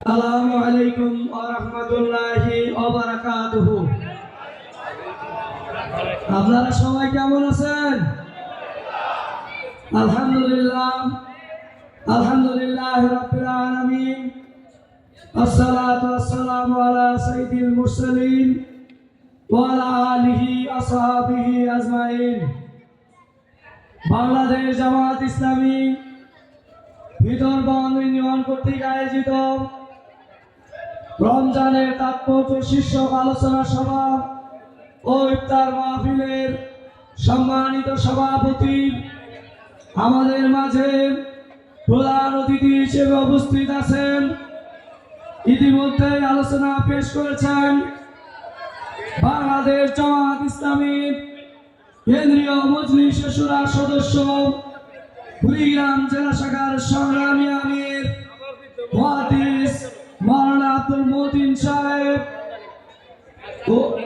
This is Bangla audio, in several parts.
আসসালামু আলাইকুম ওয়া রাহমাতুল্লাহি ওয়া বারাকাতুহু। আপনারা সবাই কেমন আছেন? আলহামদুলিল্লাহ আলহামদুলিল্লাহ রাব্বিল আলামিন। আসসালাতু আলা মুরসালিন ওয়া আলা আলিহি আসহাবিহি আজমাইন। বাংলাদেশ জামাত ইসলামী ভিতরবন ইউনিয়ন কর্তৃক আয়োজিত রমজানের তাৎপর্য শীর্ষক আলোচনা সভা ও ইফতার মাহফিলের সম্মানিত সভাপতি আমাদের মাঝে প্রধান অতিথি হিসেবে উপস্থিত আছেন। ইতিমধ্যে আলোচনা পেশ করেছেন বাংলাদেশ জামাত ইসলামী কেন্দ্রীয় মজলিস সুরার সদস্য কুড়িগ্রাম জেলা শাখার সংগ্রামী আমির আব্দুল মতিন সাহেব। ও-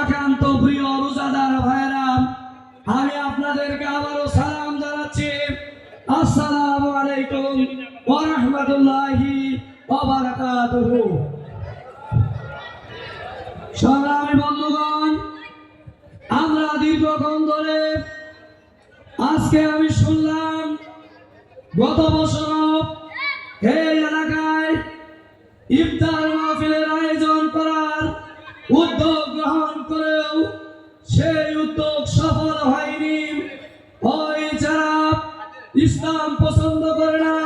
একান্ত প্রিয় আমি আপনাদেরকে আবারও সালাম জানাচ্ছি। আসসালামু আলাইকুম ওয়া সংগ্রামী বন্ধুগণ, আমরা দীর্ঘক্ষণ ধরে আজকে আমি শুনলাম, গত বছর এই এলাকায় ইফতার মাহফিলের আয়োজন করার উদ্যোগ গ্রহণ করেও সেই উদ্যোগ সফল হয়নি। ওই যারা ইসলাম পছন্দ করে না,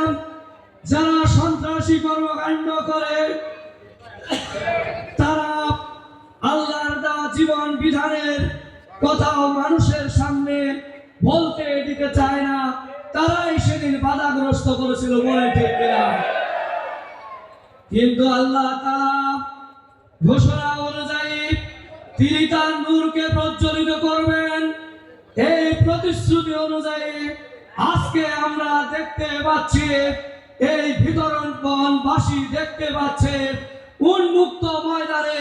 যারা সন্ত্রাসী কর্মকাণ্ড করে আল্লাহর দেওয়া জীবন বিধানের কথাও মানুষের সামনে বলতে দিতে চায় না তারাই সেদিন বাধাগ্রস্ত করেছিল মনে ঠিক কিনা? কিন্তু আল্লাহ তাআলা ঘোষণা অনুযায়ী তিনি তার নূরকে প্রজ্বলিত করবেন এই প্রতিশ্রুতি অনুযায়ী আজকে আমরা দেখতে পাচ্ছি, এই বিতরণ বনবাসী দেখতে পাচ্ছে, উন্মুক্ত ময়দানে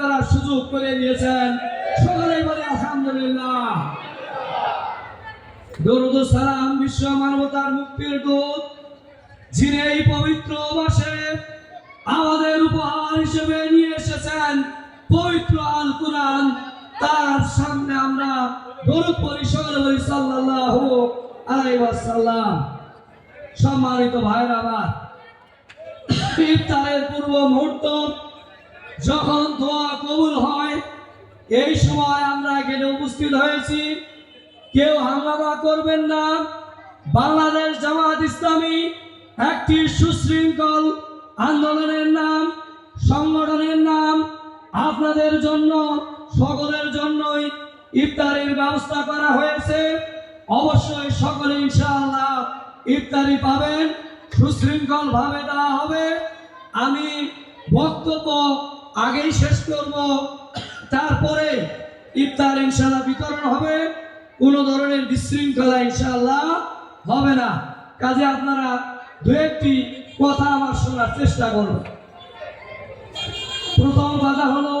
করার সুযোগ করে দিয়েছেন। সকলেই বলে আলহামদুলিল্লাহ। দরুদ সালাম বিশ্ব মানবতার মুক্তির দূত, যিনি এই পবিত্র মাসে আমাদের উপহার হিসেবে নিয়ে এসেছেন, পবিত্র আল কোরআন তার সামনে আমরা দরুদ বলি সাল্লাল্লাহু আলাইহি ওয়াসাল্লাম। সম্মানিত ভাইরা আমার, ইফতারের পূর্ব মুহূর্ত যখন দোয়া কবুল হয়, এই সময় আমরা এখানে উপস্থিত হয়েছি। কেউ হাঙ্গামা করবেন না। বাংলাদেশ জামাত ইসলামী একটি সুশৃঙ্খল আন্দোলনের নাম, সংগঠনের নাম। আপনাদের জন্য, সকলের জন্যই ইফতারির ব্যবস্থা করা হয়েছে। অবশ্যই সকলে ইনশাআল্লাহ ইফতারি পাবেন। সুশৃঙ্খল ভাবে দেওয়া হবে। আমি বক্তব্য আগেই শেষ করব। তারপরে ইফতার ইনশাল্লাহ বিতরণ হবে। কোনো ধরনের বিশৃঙ্খলা ইনশাআল্লাহ হবে না। কাজে আপনারা দু একটি কথা আমার শোনার চেষ্টা করবেন। প্রথম কথা হলো